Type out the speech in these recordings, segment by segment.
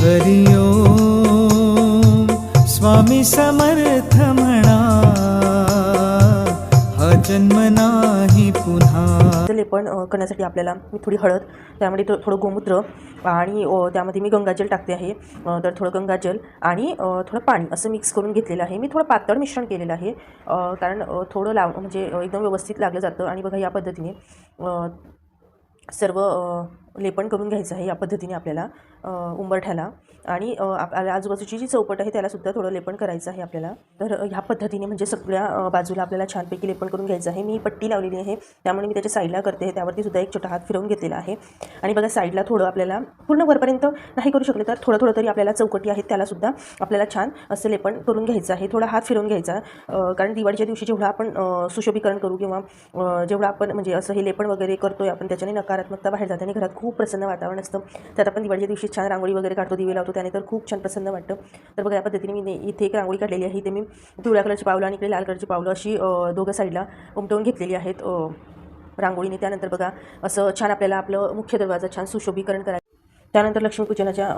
हरि ओम स्वामी समर्थ म्हणा हा जन्म नाही पुन्हा। लेपण करण्यासाठी आपल्याला मी थोडी हळद त्यामध्ये थो- थोडं गोमूत्र आणि त्यामध्ये मी गंगाजल टाकते आहे. तर थोडं गंगाजल आणि थोडं पाणी असं मिक्स करून घेतलेलं आहे. मी थोडं पातळ मिश्रण केलेलं आहे. कारण थोडं लाव म्हणजे एकदम व्यवस्थित लागलं जातं. आणि बघा या पद्धतीने सर्व लेपण लेपन करून घ्यायचं आहे या पद्धतीने आपल्याला उंबरठ्याला. आणि आपल्या आपल्याला आजूबाजूची जी चौपट आहे त्यालासुद्धा थोडं लेपन करायचं आहे आपल्याला. तर ह्या पद्धतीने म्हणजे सगळ्या बाजूला आपल्याला छानपैकी लेपन करून घ्यायचं आहे. मी पट्टी लावलेली आहे. त्यामुळे मी त्याच्या साईडला करते त्यावरती सुद्धा एक छोटा हात फिरवून घेतलेला आहे. आणि बघा साईडला थोडं आपल्याला पूर्ण वरपर्यंत नाही करू शकले तर थोडं थोडं तरी आपल्याला चौकटी आहेत त्यालासुद्धा आपल्याला छान असं लेपन करून घ्यायचं आहे. थोडा हात फिरवून घ्यायचा कारण दिवाळीच्या दिवशी जेवढं आपण सुशोभीकरण करू किंवा जेवढा जेवढं आपण म्हणजे असं हे लेपण वगैरे करतोय आपण त्याच्याने नकारात्मकता बाहेर जाते आणि घरात खूप प्रसन्न वातावरण असतं. त्यात आपण दिवाळीच्या दिवशी छान रांगोळी वगैरे काढतो दिवे लावतो त्याने तर खूप छान प्रसन्न वाटतं. तर बघा या पद्धतीने मी इथे एक रांगोळी काढलेली आहे. इथे मी पिवळ्या कलरची पावलं आणि इकडे लाल कलरची पावलं अशी दोघं साईडला उमटवून घेतलेली आहेत रांगोळीने. त्यानंतर बघा असं छान आपल्याला आपलं मुख्य दरवाजा छान सुशोभीकरण करायचं त्यानंतर लक्ष्मीपूजनाच्या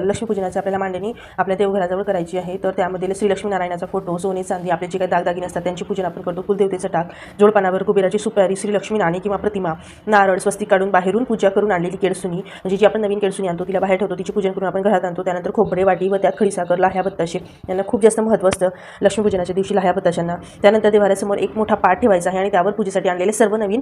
लक्ष्मीपूजनाची आपल्याला मांडणी आपल्या देवघराजवळ करायची आहे. तर त्यामध्ये श्रीलक्ष्मीनारायणाचा फोटो सोने चांदी आपले जे काही दागदागिने असतात त्यांची पूजन आपण करतो. कुलदेवतेचं टाक जोडपानावर कुबेराची सुपारी श्रीलक्ष्मी नाणे नाणी किंवा प्रतिमा नारळ स्वस्तिक काढून बाहेरून पूजा करून आणलेली केळसुनी म्हणजे जी आपण नवीन केळसुनी आणतो तिला बाहेर ठेवतो तिची पूजन करून आपण घरात आणतो. त्यानंतर खोबरे वाटी व त्यात खडीसाकर लाह्या बत्ताशे यांना खूप जास्त महत्त्व असतं लक्ष्मीपूजनाच्या दिवशी लाह्या बत्ताशांना. त्यानंतर देवाऱ्यासमोर एक मोठा पाठ ठेवायचा आहे आणि त्यावर पूजेसाठी आणलेले सर्व नवीन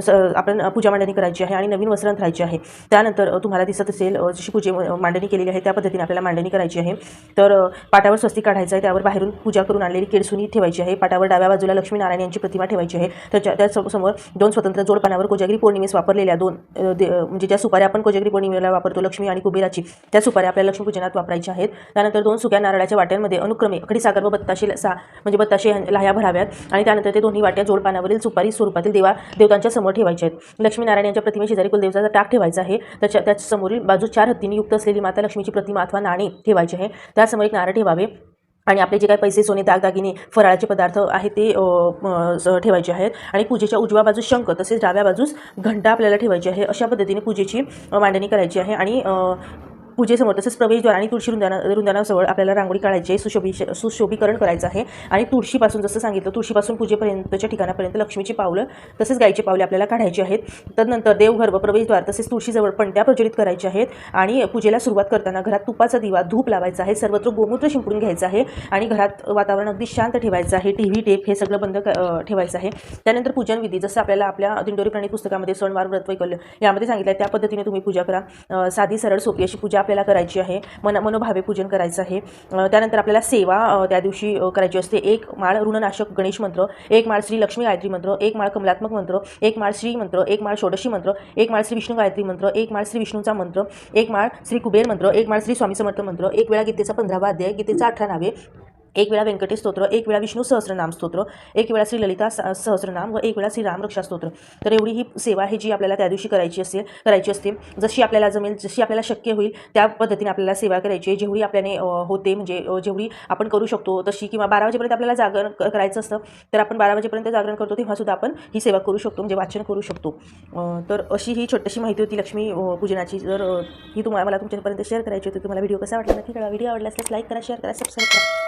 स- आपण पूजा मांडणी करायची आहे आणि नवीन वस्त्र अंथरायचे आहे. त्यानंतर तर तुम्हाला दिसत असेल जशी पूजे मांडणी केलेली आहे त्या पद्धतीने आपल्याला मांडणी करायची आहे. तर पाटावर स्वस्ती काढायचं आहे त्यावर बाहेरून पूजा करून आणलेली केळसुनी ठेवायची आहे. पाटावर डाव्या बाजूला लक्ष्मीनारायण यांची प्रतिमा ठेवायची आहे. त्याच्या त्या सम- समोर दोन स्वतंत्र जोडपानावर कोजागिरी पौर्णिमेस वापरलेल्या दोन म्हणजे ज्या सुपाऱ्या आपण कोजागिरी पौर्णिमेला वापरतो लक्ष्मी आणि कुबेराची त्या सुपाऱ्या आपल्या लक्ष्मीपूजनात वापरायच्या आहेत. त्यानंतर दोन सुक्या नारळाच्या वाट्यांमध्ये अनुक्रमे खडी सागर व बत्ताशे सा म्हणजे बत्ताशे लाह्या भराव्यात आणि त्यानंतर ते दोन्ही वाट्या जोडपानावरील सुपारी स्वरूपातील देवा देवतांच्या समोर ठेवायचे आहेत. लक्ष्मीनारायण यांच्या प्रतिमे शेजारी कुलदेवताचा टाक ठेवायचा आहे. त्याच्या त्याच्या समोरील बाजू चार हत्तींनी युक्त असलेली माता लक्ष्मीची प्रतिमा अथवा नाणे ठेवायचे आहे. त्यासमोर एक नारळ ठेवावे आणि आपले जे काही पैसे सोने दागदागिने फराळाचे पदार्थ आहेत ते ठेवायचे आहेत. आणि पूजेच्या उजव्या बाजूस शंख तसेच डाव्या बाजूस घंटा आपल्याला ठेवायची आहे. अशा पद्धतीने पूजेची मांडणी करायची आहे. आणि पूजेसमोर तसेच प्रवेशद्वार आणि तुळशी रुंदाना रुंदानाजवळ आपल्याला रांगोळी काढायची आहे सुशोभी सुशोभीकरण करायचं आहे. आणि तुळशीपासून जसं सांगितलं तुळशीपासून पूजेपर्यंतच्या ठिकाणापर्यंत लक्ष्मीची पावलं तसेच गायची पावले आपल्याला काढायची आहेत. तदनंतर देवघर व प्रवेशद्वार तसेच तुळशीजवळ पणत्या प्रज्वलित करायच्या आहेत. आणि पूजेला सुरुवात करताना घरात तुपाचा दिवा धूप लावायचा आहे. सर्वत्र गोमूत्र शिंपडून घ्यायचं आहे. आणि घरात वातावरण अगदी शांत ठेवायचं आहे. टी व्ही टेप हे सगळं बंद ठेवायचं आहे. त्यानंतर पूजनविधी जसं आपल्याला आपल्या दिंडोरी प्राणी पुस्तकामध्ये सणवार व्रत वैकल्य यामध्ये सांगितलं आहे. त्या पद्धतीने तुम्ही पूजा करा. साधी सरळ सोपी अशी पूजा आपल्याला करायची आहे मन मनोभावे पूजन करायचं आहे. त्यानंतर आपल्याला सेवा त्या दिवशी करायची असते. एक माळ ऋणनाशक गणेश मंत्र एक माळ श्री लक्ष्मी गायत्री मंत्र एक माळ कमलात्मक मंत्र एक माळ श्री मंत्र एक माळ षोडशी मंत्र एक माळ श्री विष्णू गायत्री मंत्र एक माळ श्री विष्णूचा मंत्र एक माळ श्री कुबेर मंत्र एक माळ श्री स्वामी समर्थ मंत्र एक वेळा गीतेचा पंधरावा अध्याय गीतेचा अठरा नावे एक वेळा व्यंकटेश स्तोत्र एक वेळा विष्णू सहस्रनाम स्तोत्र एक वेळा श्री ललिता स- सहस्रनाम व एक वेळा श्री रामरक्षा स्तोत्र. तर एवढी ही सेवा आहे जी आपल्याला त्या दिवशी करायची असेल करायची असते. जशी आपल्याला जमेल जशी आपल्याला शक्य होईल त्या पद्धतीने आपल्याला सेवा करायची आहे. जेवढी आपल्याने होते म्हणजे जेवढी आपण करू शकतो तशी किंवा बारा वाजेपर्यंत आपल्याला जागरण करायचं असतं तर आपण बारा वाजेपर्यंत जागरण करतो तेव्हा सुद्धा आपण ही सेवा करू शकतो म्हणजे वाचन करू शकतो. तर अशी ही छोटीशी माहिती होती लक्ष्मी पूजनाची. जर ही तुम्हाला मला तुमच्यापर्यंत शेअर करायची होती तुम्हाला व्हिडिओ कसा वाटला नक्की कळा व्हिडिओ आवडला असल्यास लाईक करा शेअर करा सबस्क्राईब करा.